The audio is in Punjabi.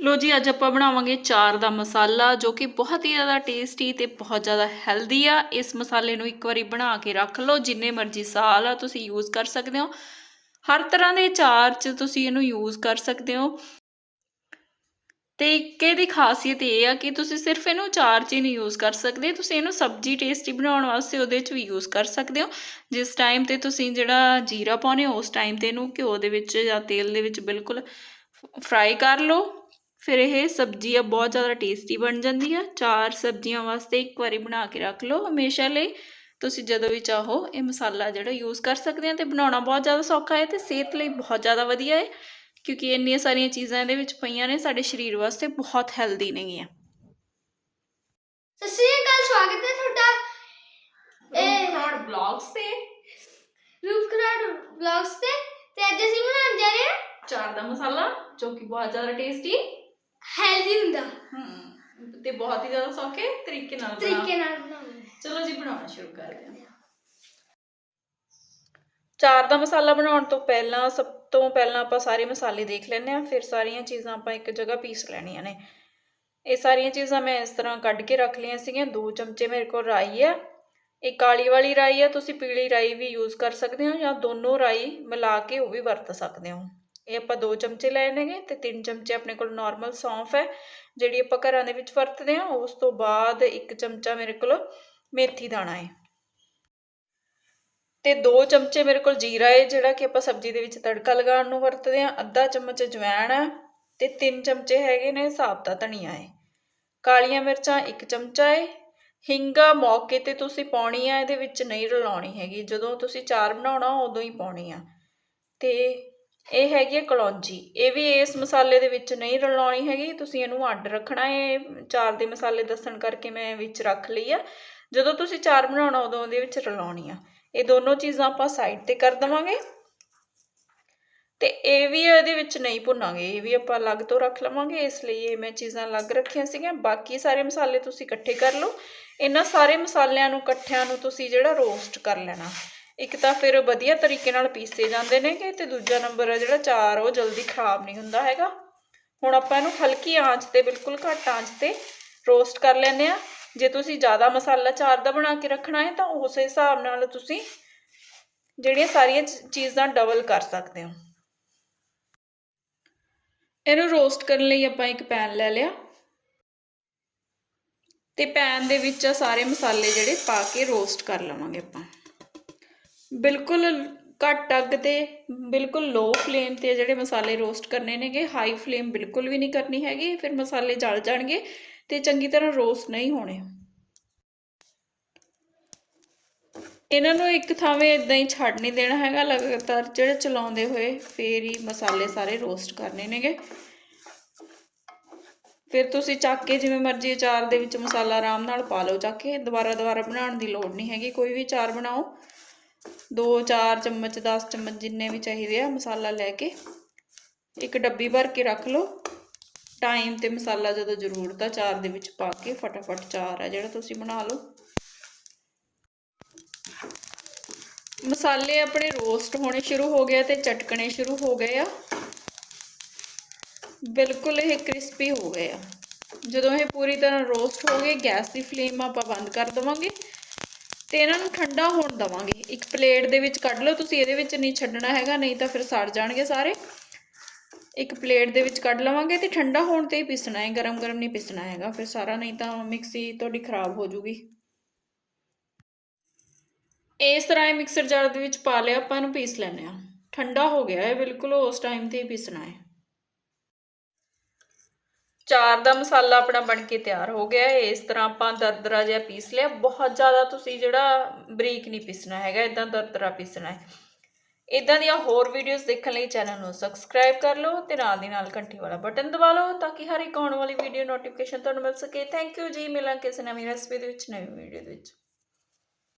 ਲੋ ਜੀ, ਅੱਜ ਆਪਾਂ ਬਣਾਵਾਂਗੇ ਚਾਰ ਦਾ ਮਸਾਲਾ, ਜੋ ਕਿ ਬਹੁਤ ਹੀ ਜ਼ਿਆਦਾ ਟੇਸਟੀ ਤੇ ਬਹੁਤ ਜ਼ਿਆਦਾ ਹੈਲਦੀ ਆ। ਇਸ ਮਸਾਲੇ ਨੂੰ ਇੱਕ ਵਾਰੀ ਬਣਾ ਕੇ ਰੱਖ ਲਓ, ਜਿੰਨੇ ਮਰਜ਼ੀ ਸਾਲ ਆ ਤੁਸੀਂ ਯੂਜ਼ ਕਰ ਸਕਦੇ ਹੋ। ਹਰ ਤਰ੍ਹਾਂ ਦੇ ਚਾਰ 'ਚ ਤੁਸੀਂ ਇਹਨੂੰ ਯੂਜ਼ ਕਰ ਸਕਦੇ ਹੋ। ਤੇ ਇੱਕ ਇਹਦੀ ਖਾਸੀਅਤ ਇਹ ਆ ਕਿ ਤੁਸੀਂ ਸਿਰਫ ਇਹਨੂੰ ਚਾਰ 'ਚ ਹੀ ਨਹੀਂ ਯੂਜ਼ ਕਰ ਸਕਦੇ, ਤੁਸੀਂ ਇਹਨੂੰ ਸਬਜ਼ੀ ਟੇਸਟੀ ਬਣਾਉਣ ਵਾਸਤੇ ਉਹਦੇ 'ਚ ਵੀ ਯੂਜ਼ ਕਰ ਸਕਦੇ ਹੋ। ਜਿਸ ਟਾਈਮ ਤੇ ਤੁਸੀਂ ਜਿਹੜਾ ਜੀਰਾ ਪਾਉਨੇ ਹੋ, ਉਸ ਟਾਈਮ ਤੇ ਇਹਨੂੰ ਘਿਓ ਦੇ ਵਿੱਚ ਜਾਂ ਤੇਲ ਦੇ ਵਿੱਚ ਬਿਲਕੁਲ ਫਰਾਈ ਕਰ ਲਓ। ਫਿਰ ਇਹ ਸਬਜ਼ੀ ਆ ਬਹੁਤ ਜ਼ਿਆਦਾ ਟੇਸਟੀ ਬਣ ਜਾਂਦੀ ਆ ਚਾਰ ਸਬਜ਼ੀਆਂ ਵਾਸਤੇ ਇੱਕ ਵਾਰੀ ਬਣਾ ਕੇ ਰੱਖ ਲਓ ਹਮੇਸ਼ਾ ਲਈ। ਤੁਸੀਂ ਜਦੋਂ ਵੀ ਚਾਹੋ ਇਹ ਮਸਾਲਾ ਜਿਹੜਾ ਯੂਜ਼ ਕਰ ਸਕਦੇ ਆ ਤੇ ਬਣਾਉਣਾ ਬਹੁਤ ਜ਼ਿਆਦਾ ਸੌਖਾ ਹੈ ਤੇ ਸਿਹਤ ਲਈ ਬਹੁਤ ਜ਼ਿਆਦਾ ਵਧੀਆ ਹੈ। ਕਿਉਂਕਿ ਇੰਨੀਆਂ ਸਾਰੀਆਂ ਚੀਜ਼ਾਂ ਇਹਦੇ ਵਿੱਚ ਪਈਆਂ ਨੇ ਸਾਡੇ ਸਰੀਰ ਵਾਸਤੇ ਬਹੁਤ ਹੈਲਦੀ ਨੇਗੀਆਂ। ਸਤਿ ਸ਼੍ਰੀ ਅਕਾਲ ਸਵਾਗਤ ਹੈ ਤੁਹਾਡਾ। ਇਹ ਫਰਾਡ ਬਲੌਗਸ ਤੇ। ਰੂਪ ਕਰਾਡ ਵਲੌਗਸ ਤੇ ਤੇ ਅੱਜ ਅਸੀਂ ਬਣਾਉਣ ਜਾ ਰਹੇ ਹਾਂ। ਚਾਰ ਦਾ ਮਸਾਲਾ ਜੋ ਕਿ ਬਹੁਤ ਜ਼ਿਆਦਾ ਟੇਸਟੀ ਹੈਲਦੀ ਹੁੰਦਾ। ਹਮ ਤੇ ਬਹੁਤ ਹੀ ਜ਼ਿਆਦਾ ਸੌਖੇ ਤਰੀਕੇ ਨਾਲ ਬਣਾ ਤਰੀਕੇ ਨਾਲ ਬਣਾਉਣਾ ਚਲੋ ਜੀ ਬਣਾਉਣਾ ਸ਼ੁਰੂ ਕਰਦੇ ਹਾਂ। ਚਾਰ ਦਾ ਮਸਾਲਾ ਬਣਾਉਣ ਤੋਂ ਪਹਿਲਾਂ ਸਭ ਤੋਂ ਪਹਿਲਾਂ ਆਪਾਂ ਸਾਰੇ ਮਸਾਲੇ ਦੇਖ ਲੈਂਦੇ ਹਾਂ। ਫਿਰ ਸਾਰੀਆਂ ਚੀਜ਼ਾਂ ਆਪਾਂ ਇੱਕ ਜਗ੍ਹਾ ਪੀਸ ਲੈਣੀਆਂ ਨੇ। ਇਹ ਸਾਰੀਆਂ ਚੀਜ਼ਾਂ ਮੈਂ ਇਸ ਤਰ੍ਹਾਂ ਕੱਢ ਕੇ ਰੱਖ ਲਈਆਂ ਸੀਗੀਆਂ। ਦੋ ਚਮਚੇ ਮੇਰੇ ਕੋਲ ਰਾਈ ਆ। ਇਹ ਕਾਲੀ ਵਾਲੀ ਰਾਈ ਆ। ਤੁਸੀਂ ਪੀਲੀ ਰਾਈ ਵੀ ਯੂਜ਼ ਕਰ ਸਕਦੇ ਹੋ ਜਾਂ ਦੋਨੋਂ ਰਾਈ ਮਿਲਾ ਕੇ ਉਹ ਵੀ ਵਰਤ ਸਕਦੇ ਹੋ। ਇਹ ਆਪਾਂ ਦੋ ਚਮਚੇ ਲੈ ਲੈਣਗੇ ਤੇ ਤਿੰਨ ਚਮਚੇ ਆਪਣੇ ਕੋਲ ਨਾਰਮਲ ਸੌਂਫ ਹੈ, ਜਿਹੜੀ ਆਪਾਂ ਘਰਾਂ ਦੇ ਵਿੱਚ ਵਰਤਦੇ ਹਾਂ, ਉਸ ਤੋਂ ਬਾਅਦ ਇੱਕ ਚਮਚਾ ਮੇਰੇ ਕੋਲ ਮੇਥੀ ਦਾਣਾ ਹੈ। ਤੇ ਦੋ ਚਮਚੇ ਮੇਰੇ ਕੋਲ ਜੀਰਾ ਹੈ, ਜਿਹੜਾ ਕਿ ਆਪਾਂ ਸਬਜ਼ੀ ਦੇ ਵਿੱਚ ਤੜਕਾ ਲਗਾਉਣ ਨੂੰ ਵਰਤਦੇ ਹਾਂ, ਅੱਧਾ ਚਮਚ ਅਜਵਾਇਣ ਹੈ ਤੇ ਤਿੰਨ ਚਮਚੇ ਹੈਗੇ ਨੇ ਸਾਬਤਾ ਧਨੀਆ ਹੈ। ਕਾਲੀਆਂ ਮਿਰਚਾਂ ਇੱਕ ਚਮਚਾ ਹੈ, ਹਿੰਗਾ ਮੌਕੇ ਤੇ ਤੁਸੀਂ ਪਾਉਣੀ ਆ, ਇਹਦੇ ਵਿੱਚ ਨਹੀਂ ਰਲਾਉਣੀ ਹੈਗੀ, ਜਦੋਂ ਤੁਸੀਂ ਚਾਰ ਬਣਾਉਣਾ ਉਦੋਂ ਹੀ ਪਾਉਣੀ ਆ। ਤੇ ਇਹ ਹੈਗੀ ਹੈ ਕਲੌਂਜੀ। ਇਹ ਵੀ ਇਸ ਮਸਾਲੇ ਦੇ ਵਿੱਚ ਨਹੀਂ ਰਲਾਉਣੀ ਹੈਗੀ। ਤੁਸੀਂ ਇਹਨੂੰ ਅੱਡ ਰੱਖਣਾ ਹੈ ਚਾਰ ਦੇ ਮਸਾਲੇ ਦੱਸਣ ਕਰਕੇ ਮੈਂ ਵਿੱਚ ਰੱਖ ਲਈ ਆ। ਜਦੋਂ ਤੁਸੀਂ ਚਾਰ ਬਣਾਉਣਾ, ਉਦੋਂ ਉਹਦੇ ਵਿੱਚ ਰਲਾਉਣੀ ਆ। ਇਹ ਦੋਨੋਂ ਚੀਜ਼ਾਂ ਆਪਾਂ ਸਾਈਡ ਤੇ ਕਰ ਦਵਾਂਗੇ। ਤੇ ਇਹ ਵੀ ਇਹਦੇ ਵਿੱਚ ਨਹੀਂ ਭੁੰਨਾਂਗੇ। ਇਹ ਵੀ ਆਪਾਂ ਅਲੱਗ ਤੋਂ ਰੱਖ ਲਵਾਂਗੇ। ਇਸ ਲਈ ਇਹ ਮੈਂ ਚੀਜ਼ਾਂ ਅਲੱਗ ਰੱਖੀਆਂ ਸੀਗੀਆਂ। ਬਾਕੀ ਸਾਰੇ ਮਸਾਲੇ ਤੁਸੀਂ ਇਕੱਠੇ ਕਰ ਲਓ। ਇਹਨਾਂ ਸਾਰੇ ਮਸਾਲਿਆਂ ਨੂੰ, ਇਕੱਠਿਆਂ ਨੂੰ ਤੁਸੀਂ ਜਿਹੜਾ ਰੋਸਟ ਕਰ ਲੈਣਾ। ਇੱਕ ਤਾਂ ਫਿਰ ਵਧੀਆ ਤਰੀਕੇ ਨਾਲ ਪੀਸੇ ਜਾਂਦੇ ਨੇਗੇ ਤੇ ਦੂਜਾ ਨੰਬਰ ਆ ਜਿਹੜਾ ਚਾਰ, ਉਹ ਜਲਦੀ ਖਰਾਬ ਨਹੀਂ ਹੁੰਦਾ ਹੈਗਾ। ਹੁਣ ਆਪਾਂ ਇਹਨੂੰ ਹਲਕੀ ਆਂਚ ਤੇ, ਬਿਲਕੁਲ ਘੱਟ ਆਂਚ ਤੇ ਰੋਸਟ ਕਰ ਲੈਂਦੇ ਆ ਜੇ ਤੁਸੀਂ ਜ਼ਿਆਦਾ ਮਸਾਲਾ ਚਾਰ ਦਾ ਬਣਾ ਕੇ ਰੱਖਣਾ ਹੈ ਤਾਂ ਉਸੇ ਹਿਸਾਬ ਨਾਲ ਤੁਸੀਂ ਜਿਹੜੀਆਂ ਸਾਰੀਆਂ ਚੀਜ਼ਾਂ ਡਬਲ ਕਰ ਸਕਦੇ ਹੋ। ਇਹਨੂੰ ਰੋਸਟ ਕਰਨ ਲਈ ਆਪਾਂ ਇੱਕ ਪੈਨ ਲੈ ਲਿਆ। ਤੇ ਪੈਨ ਦੇ ਵਿੱਚ ਆ ਸਾਰੇ ਮਸਾਲੇ ਜਿਹੜੇ ਪਾ ਕੇ ਰੋਸਟ ਕਰ ਲਵਾਂਗੇ ਆਪਾਂ। ਬਿਲਕੁਲ ਘੱਟ ਅੱਗ ਤੇ, ਬਿਲਕੁਲ ਲੋ ਫਲੇਮ ਤੇ ਜਿਹੜੇ ਮਸਾਲੇ ਰੋਸਟ ਕਰਨੇ ਨੇਗੇ ਹਾਈ ਫਲੇਮ ਬਿਲਕੁਲ ਵੀ ਨਹੀਂ ਕਰਨੀ ਹੈਗੀ, ਫਿਰ ਮਸਾਲੇ ਜਲ ਜਾਣਗੇ ਤੇ ਚੰਗੀ ਤਰ੍ਹਾਂ ਰੋਸਟ ਨਹੀਂ ਹੋਣੇ। ਇਹਨਾਂ ਨੂੰ ਇੱਕ ਥਾਵੇਂ ਇਦਾਂ ਹੀ ਛੱਡ ਨਹੀਂ ਦੇਣਾ ਹੈਗਾ, ਲਗਾਤਾਰ ਜਿਹੜੇ ਚਲਾਉਂਦੇ ਹੋਏ ਫੇਰ ਹੀ ਮਸਾਲੇ ਸਾਰੇ ਰੋਸਟ ਕਰਨੇ ਨੇਗੇ। ਫਿਰ ਤੁਸੀਂ ਚੱਕ ਕੇ ਜਿਵੇਂ ਮਰਜ਼ੀ ਅਚਾਰ ਦੇ ਵਿੱਚ ਮਸਾਲਾ ਆਰਾਮ ਨਾਲ ਪਾ ਲਓ, ਚੱਕ ਕੇ ਦੁਬਾਰਾ ਦੁਬਾਰਾ ਬਣਾਉਣ ਦੀ ਲੋੜ ਨਹੀਂ ਹੈਗੀ, ਕੋਈ ਵੀ ਅਚਾਰ ਬਣਾਓ। 2-4 ਚਮਚ 10 ਚਮਚ ਜਿੰਨੇ ਵੀ ਚਾਹੀਦੇ ਆ ਮਸਾਲਾ ਲੈ ਕੇ ਇੱਕ ਡੱਬੀ ਭਰ ਕੇ ਰੱਖ ਲਓ। ਟਾਈਮ ਤੇ ਮਸਾਲਾ ਜਦੋਂ ਜ਼ਰੂਰਤ ਆ ਚਾਰ ਦੇ ਵਿੱਚ ਪਾ ਕੇ ਫਟਾਫਟ ਚਾਰ ਆ ਜਿਹੜਾ ਤੁਸੀਂ ਬਣਾ ਲਓ। ਮਸਾਲੇ ਆਪਣੇ ਰੋਸਟ ਹੋਣੇ ਸ਼ੁਰੂ ਹੋ ਗਏ ਤੇ ਚਟਕਣੇ ਸ਼ੁਰੂ ਹੋ ਗਏ ਆ। ਬਿਲਕੁਲ ਇਹ ਕ੍ਰਿਸਪੀ ਹੋ ਗਏ ਆ। ਜਦੋਂ ਇਹ ਪੂਰੀ ਤਰ੍ਹਾਂ ਰੋਸਟ ਹੋ ਗਏ ਗੈਸ ਦੀ ਫਲੇਮ ਆਪਾਂ ਬੰਦ ਕਰ ਦਵਾਂਗੇ। ਤੇ ਇਹਨਾਂ ਨੂੰ ਠੰਡਾ ਹੋਣ ਦਵਾਂਗੇ। ਇੱਕ ਪਲੇਟ ਦੇ ਵਿੱਚ ਕੱਢ ਲਓ, ਤੁਸੀਂ ਇਹਦੇ ਵਿੱਚ ਨਹੀਂ ਛੱਡਣਾ ਹੈਗਾ, ਨਹੀਂ ਤਾਂ ਫਿਰ ਸੜ ਜਾਣਗੇ ਸਾਰੇ। ਇੱਕ ਪਲੇਟ ਦੇ ਵਿੱਚ ਕੱਢ ਲਵਾਂਗੇ ਤੇ ਠੰਡਾ ਹੋਣ ਤੇ ਹੀ ਪੀਸਣਾ ਹੈ ਗਰਮ ਗਰਮ ਨਹੀਂ ਪੀਸਣਾ ਹੈਗਾ। ਫਿਰ ਸਾਰਾ ਨਹੀਂ ਤਾਂ ਮਿਕਸੀ ਤੁਹਾਡੀ ਖਰਾਬ ਹੋ ਜੂਗੀ। ਇਸ ਤਰ੍ਹਾਂ ਇਹ ਮਿਕਸਰ ਜਾਰ ਦੇ ਵਿੱਚ ਪਾ ਲਿਆ, ਆਪਾਂ ਇਹਨੂੰ ਪੀਸ ਲੈਣੇ ਆ ਠੰਡਾ ਹੋ ਗਿਆ ਹੈ ਬਿਲਕੁਲ ਉਸ ਟਾਈਮ ਤੇ ਹੀ ਪੀਸਣਾ ਹੈ। ਚਾਰ ਦਾ ਮਸਾਲਾ ਆਪਣਾ ਬਣ ਕੇ ਤਿਆਰ ਹੋ ਗਿਆ ਹੈ। ਇਸ ਤਰ੍ਹਾਂ ਆਪਾਂ ਦਰਦਰਾ ਜਿਹਾ ਪੀਸ ਲਿਆ। ਬਹੁਤ ਜ਼ਿਆਦਾ ਤੁਸੀਂ ਜਿਹੜਾ ਬਰੀਕ ਨਹੀਂ ਪੀਸਣਾ ਹੈਗਾ ਇਦਾਂ ਦਰਦਰਾ ਪੀਸਣਾ ਹੈ। ਇਦਾਂ ਦੀਆਂ ਹੋਰ ਵੀਡੀਓਜ਼ ਦੇਖਣ ਲਈ ਚੈਨਲ ਨੂੰ ਸਬਸਕ੍ਰਾਈਬ ਕਰ ਲਓ ਤੇ ਨਾਲ ਦੀ ਨਾਲ ਘੰਟੀ ਵਾਲਾ ਬਟਨ ਦਬਾ ਲਓ ਤਾਂ ਕਿ ਹਰ ਇੱਕ ਆਉਣ ਵਾਲੀ ਵੀਡੀਓ ਨੋਟੀਫਿਕੇਸ਼ਨ ਤੁਹਾਨੂੰ ਮਿਲ ਸਕੇ। ਥੈਂਕ ਯੂ ਜੀ। ਮਿਲਾਂ ਕਿਸੇ ਨਵੀਂ ਰੈਸਪੀ ਦੇ ਵਿੱਚ, ਨਵੀਂ ਵੀਡੀਓ ਦੇ ਵਿੱਚ।